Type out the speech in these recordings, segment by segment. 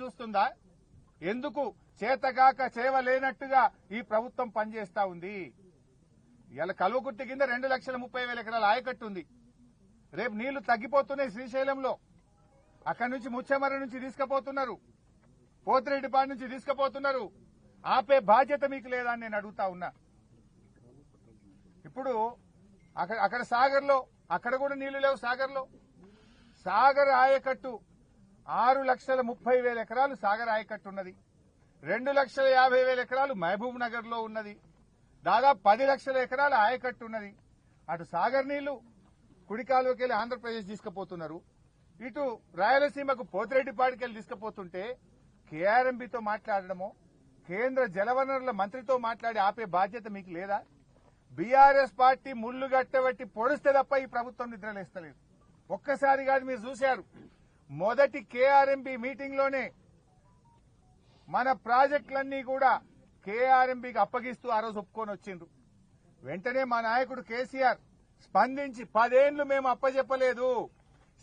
చూస్తుందా? ఎందుకు చేతగాక చేవలేనట్టుగా ఈ ప్రభుత్వం పనిచేస్తా ఉంది? ఇలా కలువకుట్టి కింద రెండు లక్షల ముప్పై వేల ఎకరాల ఆయకట్టు ఉంది రేపు నీళ్ళు తగ్గిపోతున్నాయి శ్రీశైలంలో. అక్కడి నుంచి ముచ్చెమర నుంచి తీసుకుపోతున్నారు. పోతిరెడ్డిపాడు నుంచి తీసుకుపోతున్నారు. ఆపే బాధ్యత మీకు లేదా అని నేను అడుగుతా ఉన్నా. ఇప్పుడు అక్కడ అక్కడ సాగర్లో అక్కడ కూడా నీళ్ళు లేవు సాగర్లో. సాగర్ ఆయకట్టు ఆరు లక్షల ముప్పై వేల ఎకరాలు సాగర్ ఆయకట్టు ఉన్నది. రెండు లక్షల యాభై వేల ఎకరాలు మహబూబ్ నగర్లో ఉన్నది. దాదాపు పది లక్షల ఎకరాల ఆయకట్టు ఉన్నది. అటు సాగర్ నీళ్ళు కుడి కాలువకి వెళ్ళి ఆంధ్రప్రదేశ్ తీసుకుపోతున్నారు. ఇటు రాయలసీమకు పోతిరెడ్డిపాడికి వెళ్ళి తీసుకుపోతుంటే కేఆర్ఎంబితో మాట్లాడడమో కేంద్ర జలవనరుల మంత్రితో మాట్లాడి ఆపే బాధ్యత మీకు లేదా? బీఆర్ఎస్ పార్టీ ముళ్ళు గట్టబట్టి పొడిస్తే తప్ప ఈ ప్రభుత్వం నిద్రలేస్తలేదు. ఒక్కసారి కాదు మీరు చూశారు. మొదటి కేఆర్ఎంబి మీటింగ్లోనే మన ప్రాజెక్టులన్నీ కూడా కేఆర్ఎంబికి అప్పగిస్తూ ఆ రోజు ఒప్పుకొని వచ్చిండ్రు. వెంటనే మా నాయకుడు కేసీఆర్ స్పందించి పదేండ్లు మేము అప్పజెప్పలేదు.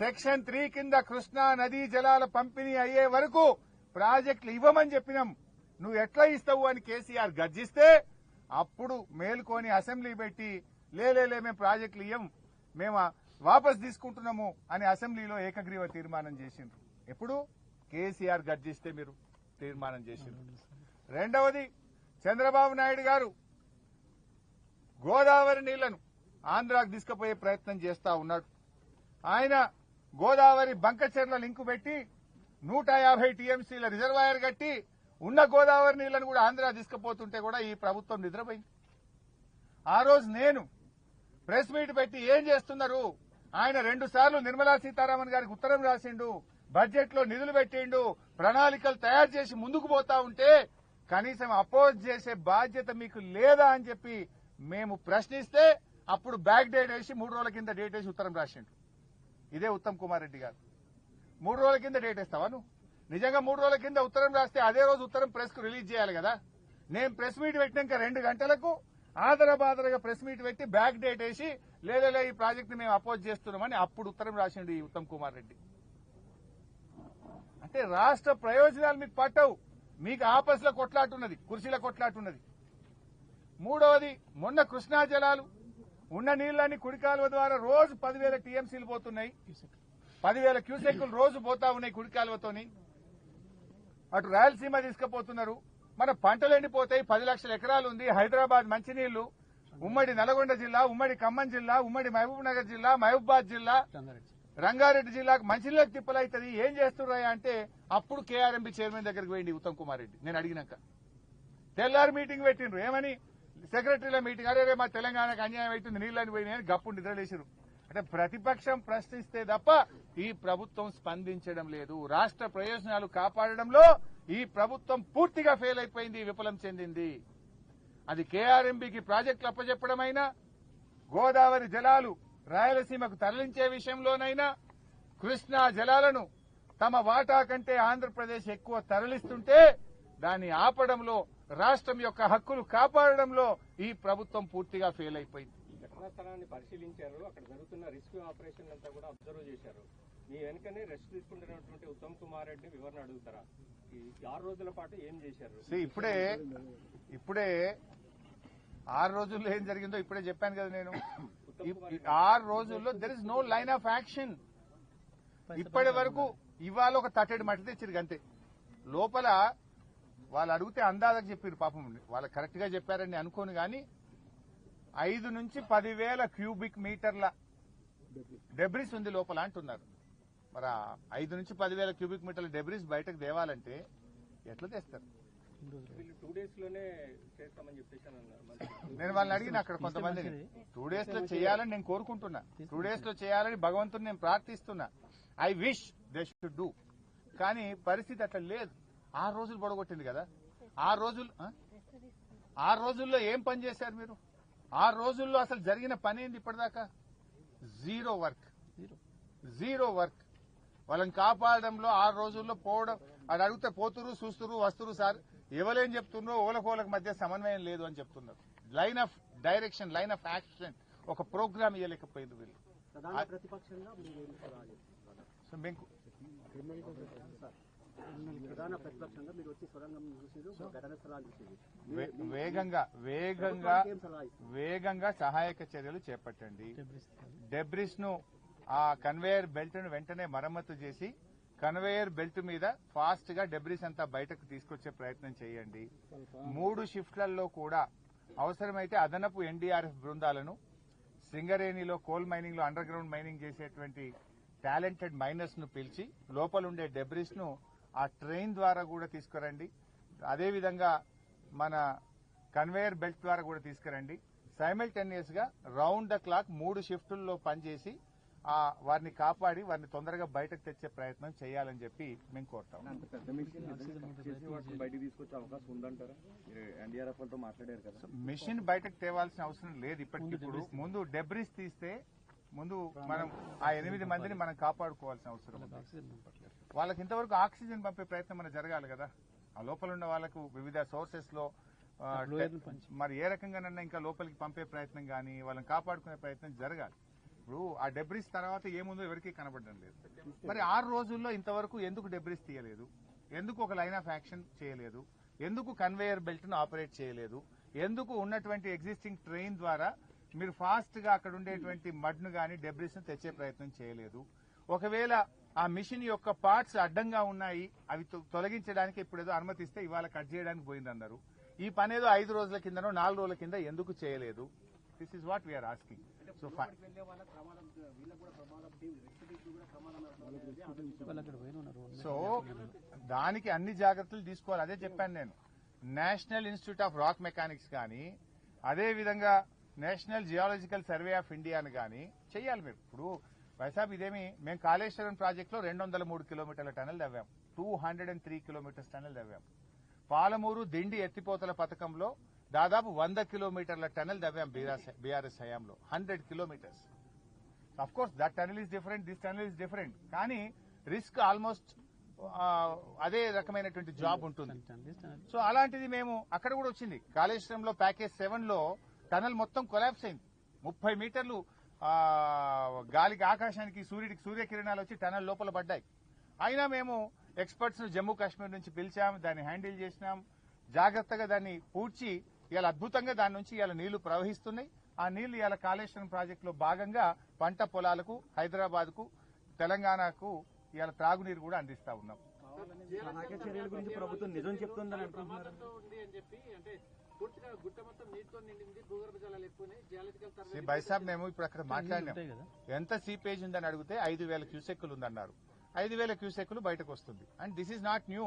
సెక్షన్ త్రీ కింద కృష్ణా నదీ జలాల పంపిణీ అయ్యే వరకు ప్రాజెక్టులు ఇవ్వమని చెప్పినాం. నువ్వు ఎట్లా ఇస్తావు? అని కేసీఆర్ గర్జిస్తే అప్పుడు మేల్కొని అసెంబ్లీ పెట్టి లేలే మేము ప్రాజెక్టులు ఇయ్యం. మేము వాపస్ తీసుకుంటున్నాము అని అసెంబ్లీలో ఏకగ్రీవ తీర్మానం చేసిండ్రు. ఎప్పుడు? కేసీఆర్ గర్జిస్తే మీరు తీర్మానం చేసిండ్రు. రెండవది చంద్రబాబు నాయుడు గారు గోదావరి నీళ్ళను ఆంధ్రాకు తీసుకుపోయే ప్రయత్నం చేస్తా ఉన్నాడు. ఆయన గోదావరి బంకచెర్ల లింకు పెట్టి నూట యాభై టీఎంసీల రిజర్వాయర్ కట్టి ఉన్న గోదావరి నీళ్ళను కూడా ఆంధ్ర తీసుకుపోతుంటే కూడా ఈ ప్రభుత్వం నిద్రపోయింది. ఆ రోజు నేను ప్రెస్ మీట్ పెట్టి ఏం చేస్తున్నారు? ఆయన రెండు సార్లు నిర్మలా సీతారామన్ గారికి ఉత్తరం రాసిండు బడ్జెట్లో నిధులు పెట్టిండు ప్రణాళికలు తయారు చేసి ముందుకు పోతా ఉంటే కనీసం అపోజ్ చేసే బాధ్యత మీకు లేదా అని చెప్పి మేము ప్రశ్నిస్తే అప్పుడు బ్యాక్ డేట్ వేసి మూడు రోజుల కింద డేట్ వేసి ఉత్తరం రాసిండు. ఇదే ఉత్తమ్ కుమార్ రెడ్డి గారు. మూడు రోజుల కింద డేట్ వేస్తావా నువ్వు? నిజంగా మూడు రోజుల కింద ఉత్తరం రాస్తే అదే రోజు ఉత్తరం ప్రెస్కు రిలీజ్ చేయాలి కదా? నేను ప్రెస్ మీట్ పెట్టినాక రెండు గంటలకు ఆదరబాదరగా ప్రెస్ మీట్ పెట్టి బ్యాక్ డేట్ వేసి లేదలే ఈ ప్రాజెక్ట్ మేము అపోజ్ చేస్తున్నామని అప్పుడు ఉత్తరం రాసిండు ఈ ఉత్తమ్ కుమార్ రెడ్డి. అంటే రాష్ట్ర ప్రయోజనాలు మీకు పట్టవు. మీకు ఆపస్ల కొట్లాటున్నది కుర్చీల కొట్లాటున్నది మూడవది మొన్న కృష్ణా జలాలు ఉన్న నీళ్ళన్నీ కుడికాలువ ద్వారా రోజు పదివేల టీఎంసీలు పోతున్నాయి. పదివేల క్యూసెక్లు రోజు పోతా ఉన్నాయి కుడికాలువతోని. అటు రాయలసీమ తీసుకుపోతున్నారు. మన పంటలు ఎండిపోతాయి పది లక్షల ఎకరాలు ఉంది హైదరాబాద్ మంచినీళ్ళు ఉమ్మడి నల్గొండ జిల్లా ఉమ్మడి ఖమ్మం జిల్లా ఉమ్మడి మహబూబ్ నగర్ జిల్లా మహబూబాద్ జిల్లా రంగారెడ్డి జిల్లాకు మంచినీళ్ళకి తిప్పలైతుంది. ఏం చేస్తున్నాయా అంటే అప్పుడు కేఆర్ఎంబీ చైర్మన్ దగ్గరికి పోయింది ఉత్తమ్ కుమార్ రెడ్డి నేను అడిగినాక. తెల్లారి మీటింగ్ పెట్టిండ్రు. ఏమని? సెక్రటరీల మీటింగ్. అరే రే మా తెలంగాణకు అన్యాయం అవుతుంది నీళ్ళని పోయినాయని గప్పుడు నిద్రలేసారు అంటే ప్రతిపక్షం ప్రశ్నిస్తే తప్ప ఈ ప్రభుత్వం స్పందించడం లేదు. రాష్ట్ర ప్రయోజనాలు కాపాడడంలో ఈ ప్రభుత్వం పూర్తిగా ఫెయిల్ అయిపోయింది విఫలం చెందింది. అది కేఆర్ఎంబికి ప్రాజెక్టులు అప్పచెప్పడమైనా గోదావరి జలాలు రాయలసీమకు తరలించే విషయంలోనైనా కృష్ణా జలాలను తమ వాటా కంటే ఆంధ్రప్రదేశ్ ఎక్కువ తరలిస్తుంటే దాన్ని ఆపడంలో రాష్ట్రం యొక్క హక్కులు కాపాడడంలో ఈ ప్రభుత్వం పూర్తిగా ఫెయిల్ అయిపోయింది. ఘటనాస్థలాన్ని పరిశీలించారు. అక్కడ జరుగుతున్న రెస్క్యూ ఆపరేషన్ అంతా కూడా అబ్జర్వ్ చేశారు. మీ వెనుకనే రెస్ట్ తీసుకుంటున్నటువంటి ఉత్తమ్ కుమార్ రెడ్డి వివరణ అడుగుతారా? ఆరు రోజుల పాటు ఏం చేశారు? See, ఇప్పుడే ఇప్పుడే ఆరు రోజుల్లో ఏం జరిగిందో ఇప్పుడే చెప్పాను కదా నేను. ఆరు రోజుల్లో there is no line of action ఇప్పటి వరకు ఇవాళ ఒక తట్టెడు మట్టి తెచ్చిరు అంతే లోపల వాళ్ళు అడిగితే అందాజకు చెప్పారు పాపం. వాళ్ళు కరెక్ట్గా చెప్పారని అనుకోను గాని ఐదు నుంచి పదివేల క్యూబిక్ మీటర్ల డెబ్రిస్ ఉంది లోపల అంటున్నారు. మరి ఐదు నుంచి పదివేల క్యూబిక్ మీటర్ల డెబ్రిస్ బయటకు తేవాలంటే ఎట్లా తెస్తారు. నేను వాళ్ళని అడిగిన అక్కడ కొంతమందిని టూ డేస్లో చేయాలని నేను కోరుకుంటున్నా. టూ డేస్లో చేయాలని భగవంతుని నేను ప్రార్థిస్తున్నా. I wish they should do కానీ పరిస్థితి అట్లా లేదు. ఆరు రోజులు పొడగొట్టింది కదా. ఆరు రోజులు ఆ? ఆరు రోజుల్లో ఏం పని చేశారు మీరు? ఆరు రోజుల్లో అసలు జరిగిన పని ఏంది ఇప్పటిదాకా? జీరో వర్క్ జీరో వర్క్ వాళ్ళని కాపాడడంలో ఆరు రోజుల్లో పోవడం అది అడిగితే పోతురు చూస్తురు వస్తురు సార్. ఎవరేం చెప్తున్నారు ఓలకోలకు మధ్య సమన్వయం లేదు అని చెప్తున్నారు. Line of direction line of action ఒక ప్రోగ్రామ్ ఇవ్వలేకపోయింది వీళ్ళు. మేము వేగంగా వేగంగా? వేగంగా సహాయక చర్యలు చేపట్టండి. డెబ్రిస్ను ఆ కన్వేయర్ బెల్ట్ను వెంటనే మరమ్మతు చేసి కన్వేయర్ బెల్ట్ మీద ఫాస్ట్గా డెబ్రిస్ అంతా బయటకు తీసుకొచ్చే ప్రయత్నం చేయండి. మూడు షిఫ్ట్లలో కూడా అవసరమైతే అదనపు ఎన్డీఆర్ఎఫ్ బృందాలను సింగరేణిలో కోల్ మైనింగ్లో అండర్ గ్రౌండ్ మైనింగ్ చేసేటువంటి టాలెంటెడ్ మైనర్స్ను పిలిచి లోపల ఉండే డెబ్రిస్ను ఆ ట్రైన్ ద్వారా కూడా తీసుకురండి. అదేవిధంగా మన కన్వేయర్ బెల్ట్ ద్వారా కూడా తీసుకురండి. సైమల్టేనియస్గా రౌండ్ ద క్లాక్ మూడు షిఫ్టుల్లో పనిచేసి ఆ వారిని కాపాడి వారిని తొందరగా బయటకు తెచ్చే ప్రయత్నం చేయాలని చెప్పి మేము కోరుతాం. మిషన్ బయటికి తేవాల్సిన అవసరం లేదు. ఇప్పటికిప్పుడు ముందు డెబ్రిస్ తీస్తే ముందు మనం ఆ ఎనిమిది మందిని మనం కాపాడుకోవాల్సిన అవసరం ఉంది. వాళ్ళకి ఇంతవరకు ఆక్సిజన్ పంపే ప్రయత్నం మన జరగాలి కదా? ఆ లోపల ఉన్న వాళ్ళకు వివిధ సోర్సెస్లో మరి ఏ రకంగానన్నా ఇంకా లోపలికి పంపే ప్రయత్నం కానీ వాళ్ళని కాపాడుకునే ప్రయత్నం జరగాలి. ఇప్పుడు ఆ డెబ్రిస్ తర్వాత ఏముందో ఎవరికీ కనబడడం లేదు. మరి ఆరు రోజుల్లో ఇంతవరకు ఎందుకు డెబ్రిస్ తీయలేదు? ఎందుకు ఒక లైన్ ఆఫ్ యాక్షన్ చేయలేదు? ఎందుకు కన్వేయర్ బెల్ట్ను ఆపరేట్ చేయలేదు? ఎందుకు ఉన్నటువంటి ఎగ్జిస్టింగ్ ట్రైన్ ద్వారా మీరు ఫాస్ట్గా అక్కడ ఉండేటువంటి మడ్ను గానీ డెబ్రిస్ను తెచ్చే ప్రయత్నం చేయలేదు? ఒకవేళ ఆ మిషన్ యొక్క పార్ట్స్ అడ్డంగా ఉన్నాయి అవి తొలగించడానికి ఇప్పుడు ఏదో అనుమతిస్తే ఇవాళ కట్ చేయడానికి పోయిందన్నారు. ఈ పని ఏదో ఐదు రోజుల కిందనో నాలుగు రోజుల కింద ఎందుకు చేయలేదు? This is what we are asking so. So దానికి అన్ని జాగ్రత్తలు తీసుకోవాలి. అదే చెప్పాను నేను. National institute of rock mechanics కానీ అదే విధంగా నేషనల్ జియాలజికల్ సర్వే ఆఫ్ ఇండియాని కానీ చెయ్యాలి మీరు ఇప్పుడు వైసాబ్ ఇదేమి మేము కాళేశ్వరం ప్రాజెక్ట్లో రెండు వందల మూడు కిలోమీటర్ల tunnel తవ్వాం. Two hundred and three kilometres tunnel తవ్వాం. Palamuru Dindi ఎత్తిపోతల పథకంలో దాదాపు వంద కిలోమీటర్ల టనల్ తవ్వాం బీఆర్ఎస్ హయాంలో. Hundred kilometres. Of course that tunnel is different this tunnel is different కానీ రిస్క్ ఆల్మోస్ట్ అదే రకమైనటువంటి జాబ్ ఉంటుంది. సో అలాంటిది మేము అక్కడ కూడా వచ్చింది. కాళేశ్వరంలో ప్యాకేజ్ సెవెన్లో టనల్ మొత్తం కొలాప్స్ అయింది. ముప్పై మీటర్లు గాలికి ఆకాశానికి సూర్యుడికి సూర్యకిరణాలు వచ్చి టనల్ లోపల పడ్డాయి. అయినా మేము ఎక్స్పర్ట్స్ను జమ్మూ కాశ్మీర్ నుంచి పిలిచాం దాన్ని హ్యాండిల్ చేసినాం. జాగ్రత్తగా దాన్ని పూడ్చి ఇవాళ అద్భుతంగా దాని నుంచి ఇవాళ నీళ్ళు ప్రవహిస్తున్నాయి. ఆ నీళ్ళు ఇవాళ కాళేశ్వరం ప్రాజెక్టు లో భాగంగా పంట పొలాలకు హైదరాబాద్కు తెలంగాణకు ఇవాళ త్రాగునీరు కూడా అందిస్తా ఉన్నాం. సహాయక చర్యల గురించి ప్రభుత్వం నిజం చెప్తుందని అనుకుంటున్నారు? ప్రమాదంతో ఉంది అని చెప్పి అంటే పూర్తిగా గుట్ట మొత్తం నీటితో నిండింది భూగర్భ జలాలు ఎక్కువనే జియాలజికల్ శ్రీ సర్వే బైసాబ్ మేము ఇప్పుడు అక్కడ మాట్లాడినాం. ఎంత సీపేజ్ ఉందని అడిగితే ఐదు వేల క్యూసెక్కులు ఉందన్నారు. ఐదు వేల క్యూసెక్కులు బయటకు వస్తుంది. And this is not new.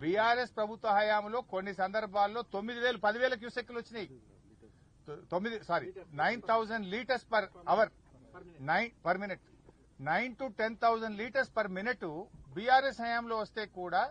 BRS ప్రభుత్వ హయాంలో కొన్ని సందర్భాల్లో తొమ్మిది వేలు పదివేల క్యూసెక్కులు వచ్చినాయి. తొమ్మిది sorry nine thousand litres per hour nine per minute. Nine to ten thousand litres per minute BRS హయాంలో వస్తే కూడా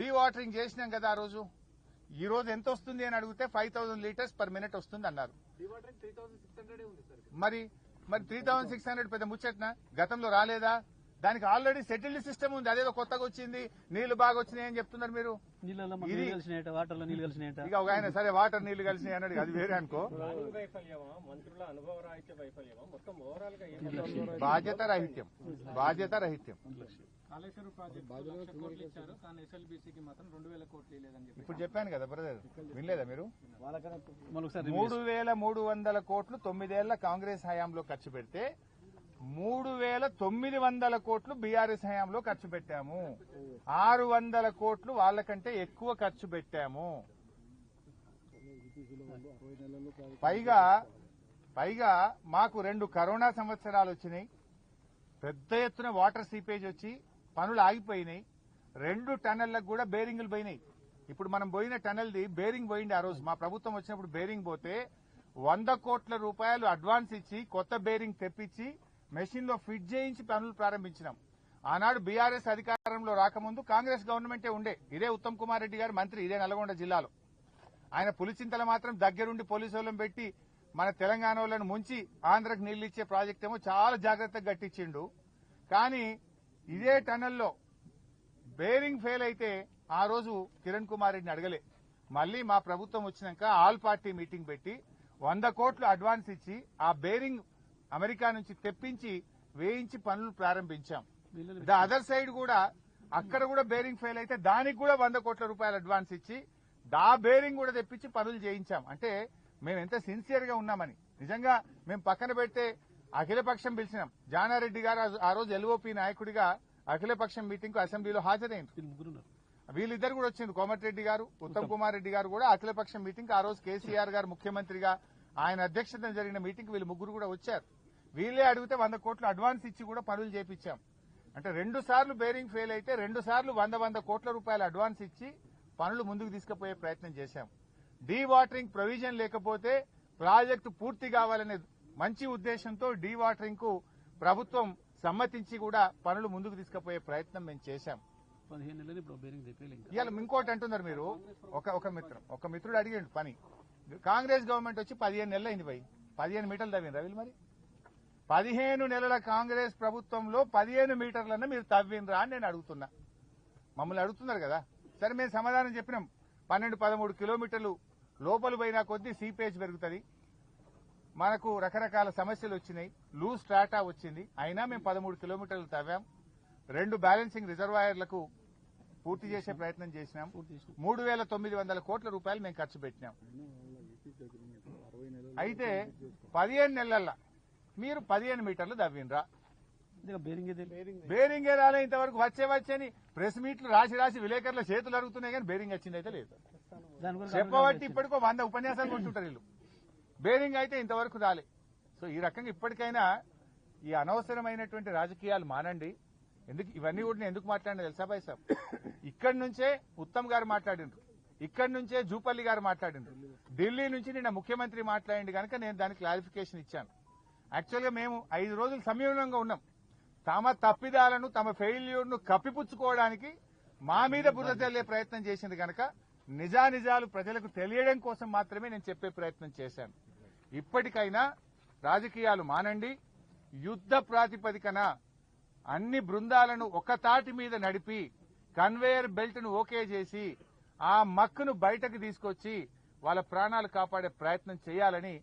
డీ వాటరింగ్ చేసినాం కదా ఆ రోజు. ఈ రోజు ఎంత వస్తుంది అని అడిగితే five thousand litres per minute వస్తుంది అన్నారు. డివాటరింగ్ మరి మరి త్రీ థౌసండ్ సిక్స్ హండ్రెడ్ పెద్ద ముచ్చట్న? గతంలో రాలేదా? దానికి ఆల్రెడీ సెటిల్డ్ సిస్టమ్ ఉంది. అదేదో కొత్తగా వచ్చింది. నీళ్ళు బాగా వచ్చినాయి అని చెప్తున్నారు మీరు? ఇక ఒక ఆయన సరే వాటర్ నీళ్ళు కలిసినాయి అన్నాడు అది వేరే అనుకో. బాధ్యత రహిత్యం బాధ్యత రహిత్యం కాళేశ్వరం ప్రాజెక్ట్ లక్ష కోట్లు ఇచ్చారు. కానీ ఎస్ఎల్బీసీకి మాత్రం రెండు వేల కోట్లు లేదని చెప్పి ఇప్పుడు చెప్పాను కదా బ్రదర్ వినలేదా మీరు? మూడు వేల మూడు వందల కోట్లు తొమ్మిదేళ్ళ కాంగ్రెస్ హయాంలో ఖర్చు పెడితే మూడు వేల తొమ్మిది వందల కోట్లు బీఆర్ఎస్ హయాంలో ఖర్చు పెట్టాము. ఆరు వందల కోట్లు వాళ్ళకంటే ఎక్కువ ఖర్చు పెట్టాము. పైగా పైగా మాకు రెండు కరోనా సంవత్సరాలు వచ్చినాయి. పెద్ద ఎత్తున వాటర్ సీపేజ్ వచ్చి పనులు ఆగిపోయినాయి. రెండు టన్నెళ్ళకు కూడా బేరింగ్లు పోయినాయి. ఇప్పుడు మనం పోయిన టన్నెల్ది బేరింగ్ పోయింది ఆ రోజు. మా ప్రభుత్వం వచ్చినప్పుడు బేరింగ్ పోతే వంద కోట్ల రూపాయలు అడ్వాన్స్ ఇచ్చి కొత్త బేరింగ్ తెప్పించి మెషిన్లో ఫిట్ చేయించి పనులు ప్రారంభించినాం. ఆనాడు బీఆర్ఎస్ అధికారంలో రాకముందు కాంగ్రెస్ గవర్నమెంటే ఉండే. ఇదే ఉత్తమ్ కుమార్ రెడ్డి గారు మంత్రి ఇదే నల్గొండ జిల్లాలో. ఆయన పులిచింతల మాత్రం దగ్గరుండి పోలీసు పెట్టి మన తెలంగాణ వాళ్ళని ముంచి ఆంధ్రకు నీళ్ళు ఇచ్చే ప్రాజెక్ట్ ఏమో చాలా జాగ్రత్తగా గట్టించిండు కానీ ఇదే టనల్లో బేరింగ్ ఫెయిల్ అయితే ఆ రోజు కిరణ్ కుమార్ రెడ్డిని అడగలే. మళ్ళీ మా ప్రభుత్వం వచ్చినాక ఆల్ పార్టీ మీటింగ్ పెట్టి వంద కోట్లు అడ్వాన్స్ ఇచ్చి ఆ బేరింగ్ అమెరికా నుంచి తెప్పించి వేయించి పనులు ప్రారంభించాం. ద అదర్ సైడ్ కూడా అక్కడ కూడా బేరింగ్ ఫెయిల్ అయితే దానికి కూడా వంద కోట్ల రూపాయలు అడ్వాన్స్ ఇచ్చి దా బేరింగ్ కూడా తెప్పించి పనులు చేయించాం. అంటే మేము ఎంత సిన్సియర్గా ఉన్నామని. నిజంగా మేము పక్కన పెడితే అఖిలపక్షం పిలిచినాం. జానారెడ్డి గారు ఆ- రోజు ఎల్ఓపి నాయకుడిగా అఖిలపక్షం మీటింగ్కు అసెంబ్లీలో హాజరైంది వీళ్ళిద్దరు కూడా వచ్చింది కోమటిరెడ్డి గారు ఉత్తమ్ కుమార్ రెడ్డి గారు కూడా అఖిలపక్షం మీటింగ్ ఆ రోజు కేసీఆర్ గారు ముఖ్యమంత్రిగా ఆయన అధ్యక్షతన జరిగిన మీటింగ్ వీళ్ళు ముగ్గురు కూడా వచ్చారు. వీళ్ళే అడిగితే వంద కోట్లు అడ్వాన్స్ ఇచ్చి కూడా పనులు చేపించాం. అంటే రెండు సార్లు బేరింగ్ ఫెయిల్ అయితే రెండు సార్లు వంద వంద కోట్ల రూపాయల అడ్వాన్స్ ఇచ్చి పనులు ముందుకు తీసుకుపోయే ప్రయత్నం చేశాం. డీ వాటరింగ్ ప్రొవిజన్ లేకపోతే ప్రాజెక్టు పూర్తి కావాలనే మంచి ఉద్దేశంతో డీ వాటరింగ్కు ప్రభుత్వం సమ్మతించి కూడా పనులు ముందుకు తీసుకుపోయే ప్రయత్నం మేము చేశాం. ఇవాళ ఇంకోటి అంటున్నారు మీరు. ఒక ఒక మిత్రం ఒక మిత్రుడు అడిగాడు పని. కాంగ్రెస్ గవర్నమెంట్ వచ్చి పదిహేను నెలలు అయింది పోయి పదిహేను మీటర్లు తవ్విండ్రా వీళ్ళు మరి. పదిహేను నెలల కాంగ్రెస్ ప్రభుత్వంలో పదిహేను మీటర్లన్నా మీరు తవ్విండ్రా అని నేను అడుగుతున్నా. మమ్మల్ని అడుగుతున్నారు కదా? సరే మేము సమాధానం చెప్పినాం. పన్నెండు పదమూడు కిలోమీటర్లు లోపల పోయినా కొద్దీ సీపేజ్ పెరుగుతుంది. మనకు రకరకాల సమస్యలు వచ్చినాయి. లూజ్ స్ట్రాటా వచ్చింది. అయినా మేము పదమూడు కిలోమీటర్లు తవ్వాం. రెండు బ్యాలెన్సింగ్ రిజర్వాయర్లకు పూర్తి చేసే ప్రయత్నం చేసినాం. మూడు వేల తొమ్మిది వందల కోట్ల రూపాయలు మేము ఖర్చు పెట్టినాం. అయితే పదిహేను నెలల మీరు పదిహేను మీటర్లు దవ్విండ్రా ఇదిగో బేరింగ్ రాలే ఇంతవరకు? వచ్చే వచ్చని ప్రెస్ మీట్లు రాసి రాసి విలేకరుల చేతులు అడుగుతున్నాయి కానీ బేరింగ్ వచ్చింది అయితే లేదు. చెప్పబట్టి ఇప్పటికో వంద ఉపన్యాసాలు కొట్టుంటారు వీళ్ళు. బేరింగ్ అయితే ఇంతవరకు రాలే. సో ఈ రకంగా ఇప్పటికైనా ఈ అనవసరమైనటువంటి రాజకీయాలు మానండి. ఎందుకు? ఇవన్నీ కూడా నేను ఎందుకు మాట్లాడినా తెలుసా బాయ్ సాబ్? ఇక్కడి నుంచే ఉత్తమ్ గారు మాట్లాడిండ్రు. ఇక్కడి నుంచే జూపల్లి గారు మాట్లాడిండ్రు. ఢిల్లీ నుంచి నిన్న ముఖ్యమంత్రి మాట్లాడింది కనుక నేను దానికి క్లారిఫికేషన్ ఇచ్చాను. యాక్చువల్గా మేము ఐదు రోజులు సంయమనంగా ఉన్నాం. తమ తప్పిదాలను తమ ఫెయిల్యూర్ను కప్పిపుచ్చుకోవడానికి మా మీద బురద చల్లే ప్రయత్నం చేసింది కనుక నిజానిజాలు ప్రజలకు తెలియడం కోసం మాత్రమే నేను చెప్పే ప్రయత్నం చేశాను. ఇప్పటికైనా రాజకీయాలు మానండి. యుద్ధ ప్రాతిపదికన అన్ని బృందాలను ఒక తాటి మీద నడిపి కన్వేయర్ బెల్ట్ను ఓకే చేసి ఆ మక్కును బయటకు తీసుకొచ్చి వాళ్ళ ప్రాణాలు కాపాడే ప్రయత్నం చేయాలని